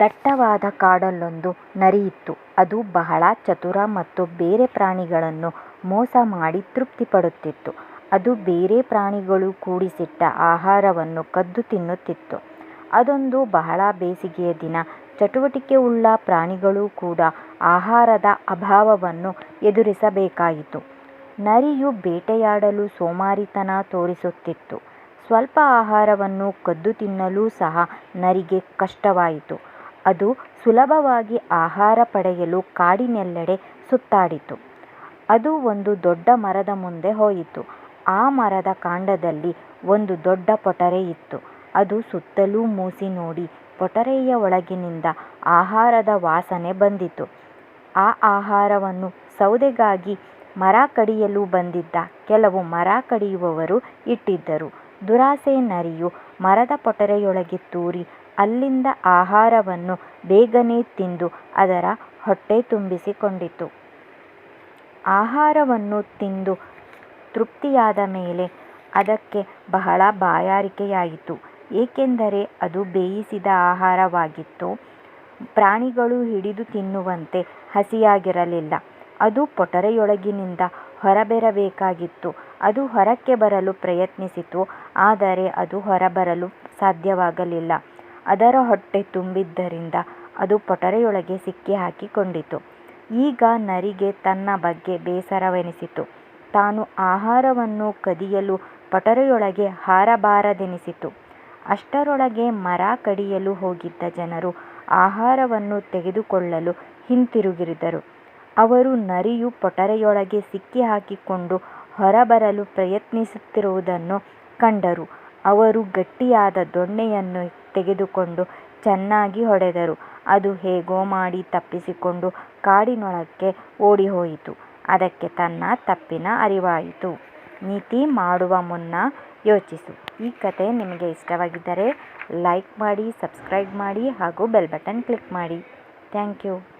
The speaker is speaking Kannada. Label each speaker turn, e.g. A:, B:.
A: ದಟ್ಟವಾದ ಕಾಡಲ್ಲೊಂದು ನರಿಯಿತ್ತು. ಅದು ಬಹಳ ಚತುರ ಮತ್ತು ಬೇರೆ ಪ್ರಾಣಿಗಳನ್ನು ಮೋಸ ಮಾಡಿ ತೃಪ್ತಿಪಡುತ್ತಿತ್ತು. ಅದು ಬೇರೆ ಪ್ರಾಣಿಗಳು ಕೂಡಿಸಿಟ್ಟ ಆಹಾರವನ್ನು ಕದ್ದು ತಿನ್ನುತ್ತಿತ್ತು. ಅದೊಂದು ಬಹಳ ಬೇಸಿಗೆಯ ದಿನ. ಚಟುವಟಿಕೆಯುಳ್ಳ ಪ್ರಾಣಿಗಳು ಕೂಡ ಆಹಾರದ ಅಭಾವವನ್ನು ಎದುರಿಸಬೇಕಾಯಿತು. ನರಿಯು ಬೇಟೆಯಾಡಲು ಸೋಮಾರಿತನ ತೋರಿಸುತ್ತಿತ್ತು. ಸ್ವಲ್ಪ ಆಹಾರವನ್ನು ಕದ್ದು ತಿನ್ನಲು ಸಹ ನರಿಗೆ ಕಷ್ಟವಾಯಿತು. ಅದು ಸುಲಭವಾಗಿ ಆಹಾರ ಪಡೆಯಲು ಕಾಡಿನೆಲ್ಲೆಡೆ ಸುತ್ತಾಡಿತು. ಅದು ಒಂದು ದೊಡ್ಡ ಮರದ ಮುಂದೆ ಹೋಯಿತು. ಆ ಮರದ ಕಾಂಡದಲ್ಲಿ ಒಂದು ದೊಡ್ಡ ಪೊಟರೆ ಇತ್ತು. ಅದು ಸುತ್ತಲೂ ಮೂಸಿ ನೋಡಿ ಪೊಟರೆಯ ಒಳಗಿನಿಂದ ಆಹಾರದ ವಾಸನೆ ಬಂದಿತು. ಆ ಆಹಾರವನ್ನು ಸೌದೆಗಾಗಿ ಮರ ಕಡಿಯಲು ಬಂದಿದ್ದ ಕೆಲವು ಮರ ಕಡಿಯುವವರು ಇಟ್ಟಿದ್ದರು. ದುರಾಸೆ ನರಿಯು ಮರದ ಪೊಟರೆಯೊಳಗೆ ತೂರಿ ಅಲ್ಲಿದ್ದ ಆಹಾರವನ್ನು ಬೇಗನೆ ತಿಂದು ಅದರ ಹೊಟ್ಟೆ ತುಂಬಿಸಿಕೊಂಡಿತು. ಆಹಾರವನ್ನು ತಿಂದು ತೃಪ್ತಿಯಾದ ಮೇಲೆ ಅದಕ್ಕೆ ಬಹಳ ಬಾಯಾರಿಕೆಯಾಯಿತು. ಏಕೆಂದರೆ ಅದು ಬೇಯಿಸಿದ ಆಹಾರವಾಗಿತ್ತು. ಪ್ರಾಣಿಗಳು ಹಿಡಿದು ತಿನ್ನುವಂತೆ ಹಸಿಯಾಗಿರಲಿಲ್ಲ. ಅದು ಪೊಟರೆಯೊಳಗಿನಿಂದ ಹೊರಬರಬೇಕಾಗಿತ್ತು. ಅದು ಹೊರಕ್ಕೆ ಬರಲು ಪ್ರಯತ್ನಿಸಿತು. ಆದರೆ ಅದು ಹೊರಬರಲು ಸಾಧ್ಯವಾಗಲಿಲ್ಲ. ಅದರ ಹೊಟ್ಟೆ ತುಂಬಿದ್ದರಿಂದ ಅದು ಪೊಟರೆಯೊಳಗೆ ಸಿಕ್ಕಿಹಾಕಿಕೊಂಡಿತು. ಈಗ ನರಿಗೆ ತನ್ನ ಬಗ್ಗೆ ಬೇಸರವೆನಿಸಿತು. ತಾನು ಆಹಾರವನ್ನು ಕದಿಯಲು ಪೊಟರೆಯೊಳಗೆ ಹಾರಬಾರದೆನಿಸಿತು. ಅಷ್ಟರೊಳಗೆ ಮರ ಕಡಿಯಲು ಹೋಗಿದ್ದ ಜನರು ಆಹಾರವನ್ನು ತೆಗೆದುಕೊಳ್ಳಲು ಹಿಂತಿರುಗಿದರು. ಅವರು ನರಿಯು ಪೊಟರೆಯೊಳಗೆ ಸಿಕ್ಕಿಹಾಕಿಕೊಂಡು ಹೊರಬರಲು ಪ್ರಯತ್ನಿಸುತ್ತಿರುವುದನ್ನು ಕಂಡರು. ಅವರು ಗಟ್ಟಿಯಾದ ದೊಣ್ಣೆಯನ್ನು ತೆಗೆದುಕೊಂಡು ಚೆನ್ನಾಗಿ ಹೊಡೆದರು. ಅದು ಹೇಗೋ ಮಾಡಿ ತಪ್ಪಿಸಿಕೊಂಡು ಕಾಡಿನೊಳಕ್ಕೆ ಓಡಿಹೋಯಿತು. ಅದಕ್ಕೆ ತನ್ನ ತಪ್ಪಿನ ಅರಿವಾಯಿತು. ನೀತಿ ಮಾಡುವ ಮುನ್ನ ಯೋಚಿಸು. ಈ ಕಥೆ ನಿಮಗೆ ಇಷ್ಟವಾಗಿದ್ದರೆ ಲೈಕ್ ಮಾಡಿ, ಸಬ್ಸ್ಕ್ರೈಬ್ ಮಾಡಿ ಹಾಗೂ ಬೆಲ್ ಬಟನ್ ಕ್ಲಿಕ್ ಮಾಡಿ. Thank you